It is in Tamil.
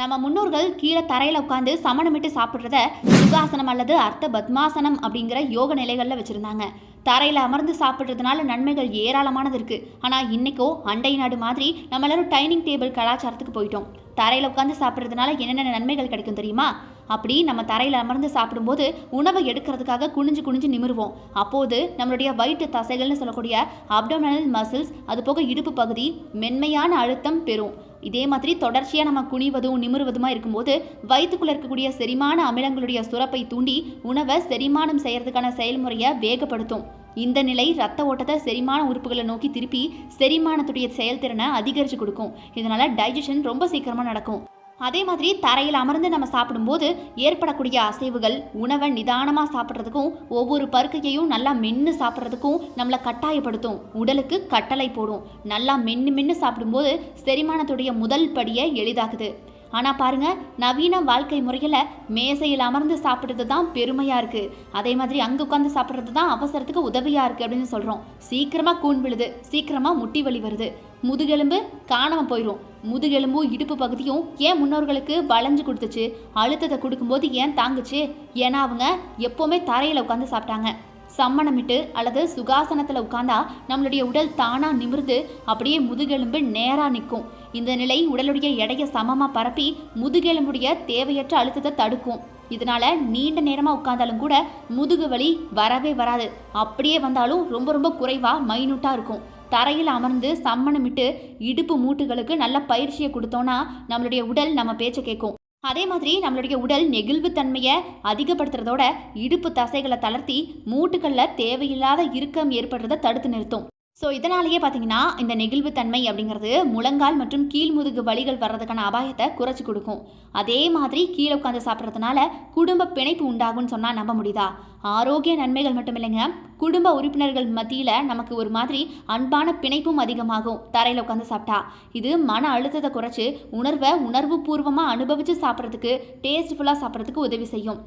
நம்ம முன்னோர்கள் கீழே தரையில் உட்காந்து சமணமிட்டு சாப்பிட்றத சுகாசனம் அல்லது அர்த்த பத்மாசனம் அப்படிங்கிற யோக நிலைகளில் வச்சுருந்தாங்க. தரையில் அமர்ந்து சாப்பிட்றதுனால நன்மைகள் ஏராளமானது இருக்குது ஆனால் இன்றைக்கோ அண்டை நாடு மாதிரி நம்ம எல்லாரும் டைனிங் டேபிள் கலாச்சாரத்துக்கு போயிட்டோம். தரையில் உட்காந்து சாப்பிட்றதுனால என்னென்ன நன்மைகள் கிடைக்கும் தெரியுமா? அப்படி நம்ம தரையில் அமர்ந்து சாப்பிடும்போது உணவை எடுக்கிறதுக்காக குனிஞ்சு குனிஞ்சு நிமிருவோம். அப்போது நம்மளுடைய வயிற்று தசைகள்னு சொல்லக்கூடிய அப்டோமினல் மசில்ஸ் அது போக இடுப்பு பகுதி மென்மையான அழுத்தம் பெறும். இதே மாதிரி தொடர்ச்சியாக நம்ம குனிவதும் நிமிர்வதுமாக இருக்கும்போது வயிற்றுக்குள்ள இருக்கக்கூடிய செரிமான அமிலங்களுடைய சுரப்பை தூண்டி உணவை செரிமானம் செய்யறதுக்கான செயல்முறையை வேகப்படுத்தும். இந்த நிலை ரத்த ஓட்டத்தை செரிமான உறுப்புகளை நோக்கி திருப்பி செரிமானத்துடைய செயல்திறனை அதிகரித்து கொடுக்கும். இதனால் டைஜஷன் ரொம்ப சீக்கிரமாக நடக்கும். அதே மாதிரி தரையில் அமர்ந்து நம்ம சாப்பிடும்போது ஏற்படக்கூடிய அசைவுகள் உணவை நிதானமாக சாப்பிட்றதுக்கும் ஒவ்வொரு பருக்கையையும் நல்லா மென்று சாப்பிட்றதுக்கும் நம்மளை கட்டாயப்படுத்தும். உடலுக்கு கட்டளை போடும். நல்லா மென்று மென்று சாப்பிடும்போது செரிமானத்துடைய முதல் படியை எளிதாக்குது. ஆனால் பாருங்க நவீன வாழ்க்கை முறையில் மேசையில் அமர்ந்து சாப்பிட்றது தான் பெருமையாக இருக்குது அதே மாதிரி அங்கே உட்காந்து சாப்பிட்றது தான் அவசரத்துக்கு உதவியாக இருக்குது அப்படின்னு சொல்கிறோம் சீக்கிரமாக கூன் விழுது சீக்கிரமாக முட்டி வலி வருது. முதுகெலும்பு காணாமல் போயிடும் முதுகெலும்பும் இடுப்பு பகுதியும் ஏன் முன்னோர்களுக்கு வளைஞ்சு கொடுத்துச்சு? அழுத்தத்தை கொடுக்கும்போது ஏன் தாங்குச்சு? ஏன்னா அவங்க எப்போவுமே தரையில் உட்காந்து சாப்பிட்டாங்க. சம்மணமிட்டு அல்லது சுகாசனத்தில் உட்காந்தா நம்மளுடைய உடல் தானாக நிமிர்ந்து அப்படியே முதுகெலும்பு நேராக நிற்கும். இந்த நிலை உடலுடைய எடையை சமமாக பரப்பி முதுகெலும்புடைய தேவையற்ற அழுத்தத்தை தடுக்கும். இதனால நீண்ட நேரமாக உட்கார்ந்தாலும் கூட முதுகு வலி வரவே வராது. அப்படியே வந்தாலும் ரொம்ப ரொம்ப குறைவாக மைனூட்டாக இருக்கும். தரையில் அமர்ந்து சம்மணமிட்டு இடுப்பு மூட்டுகளுக்கு நல்ல பயிற்சியை கொடுத்தோன்னா நம்மளுடைய உடல் நம்ம பேச்சை கேட்கும். அதே மாதிரி நம்மளுடைய உடல் நெகிழ்வு தன்மையை அதிகப்படுத்துறதோட இடுப்பு தசைகளை தளர்த்தி மூட்டுகளில் தேவையில்லாத இறுக்கம் ஏற்படுறதை தடுத்து நிறுத்தும். ஸோ இதனாலேயே பார்த்தீங்கன்னா இந்த நெகிழ்வுத்தன்மை அப்படிங்கிறது முழங்கால் மற்றும் கீழ் முதுகு வலிகள் வர்றதுக்கான அபாயத்தை குறைச்சி கொடுக்கும். அதே மாதிரி கீழே உட்காந்து சாப்பிட்றதுனால குடும்ப பிணைப்பு உண்டாகும்னு சொன்னால் நம்ப முடியுதா? ஆரோக்கிய நன்மைகள் மட்டும் இல்லைங்க குடும்ப உறுப்பினர்கள் மத்தியில் நமக்கு ஒரு மாதிரி அன்பான பிணைப்பும் அதிகமாகும். தரையில் உட்காந்து சாப்பிட்டா. இது மன அழுத்தத்தை குறைச்சி உணர்வை உணர்வு பூர்வமாக அனுபவித்து சாப்பிட்றதுக்கு டேஸ்ட்ஃபுல்லாக சாப்பிட்றதுக்கு உதவி செய்யும்.